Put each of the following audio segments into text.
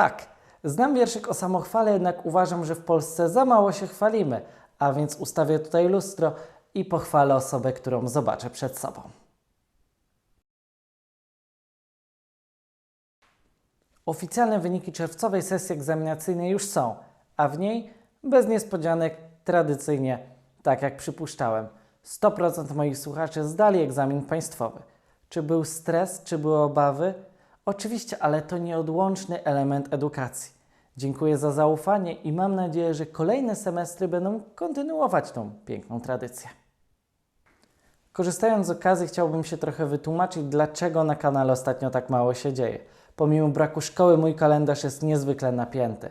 Tak, znam wierszyk o samochwale, jednak uważam, że w Polsce za mało się chwalimy, a więc ustawię tutaj lustro i pochwalę osobę, którą zobaczę przed sobą. Oficjalne wyniki czerwcowej sesji egzaminacyjnej już są, a w niej bez niespodzianek tradycyjnie, tak jak przypuszczałem, 100% moich słuchaczy zdali egzamin państwowy. Czy był stres, czy były obawy? Oczywiście, ale to nieodłączny element edukacji. Dziękuję za zaufanie i mam nadzieję, że kolejne semestry będą kontynuować tą piękną tradycję. Korzystając z okazji, chciałbym się trochę wytłumaczyć, dlaczego na kanale ostatnio tak mało się dzieje. Pomimo braku szkoły, mój kalendarz jest niezwykle napięty.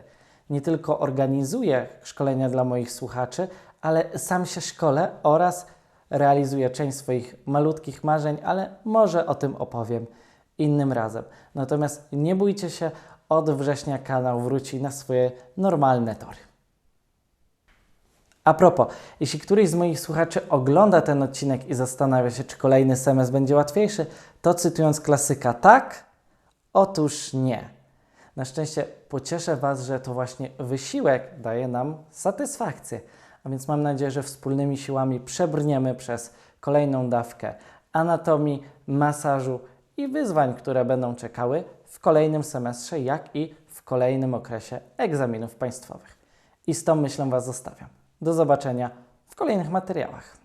Nie tylko organizuję szkolenia dla moich słuchaczy, ale sam się szkole oraz realizuję część swoich malutkich marzeń, ale może o tym opowiem innym razem. Natomiast nie bójcie się, od września kanał wróci na swoje normalne tory. A propos, jeśli któryś z moich słuchaczy ogląda ten odcinek i zastanawia się, czy kolejny semestr będzie łatwiejszy, to cytując klasyka, tak? Otóż nie. Na szczęście pocieszę Was, że to właśnie wysiłek daje nam satysfakcję. A więc mam nadzieję, że wspólnymi siłami przebrniemy przez kolejną dawkę anatomii, masażu i wyzwań, które będą czekały w kolejnym semestrze, jak i w kolejnym okresie egzaminów państwowych. I z tą myślą Was zostawiam. Do zobaczenia w kolejnych materiałach.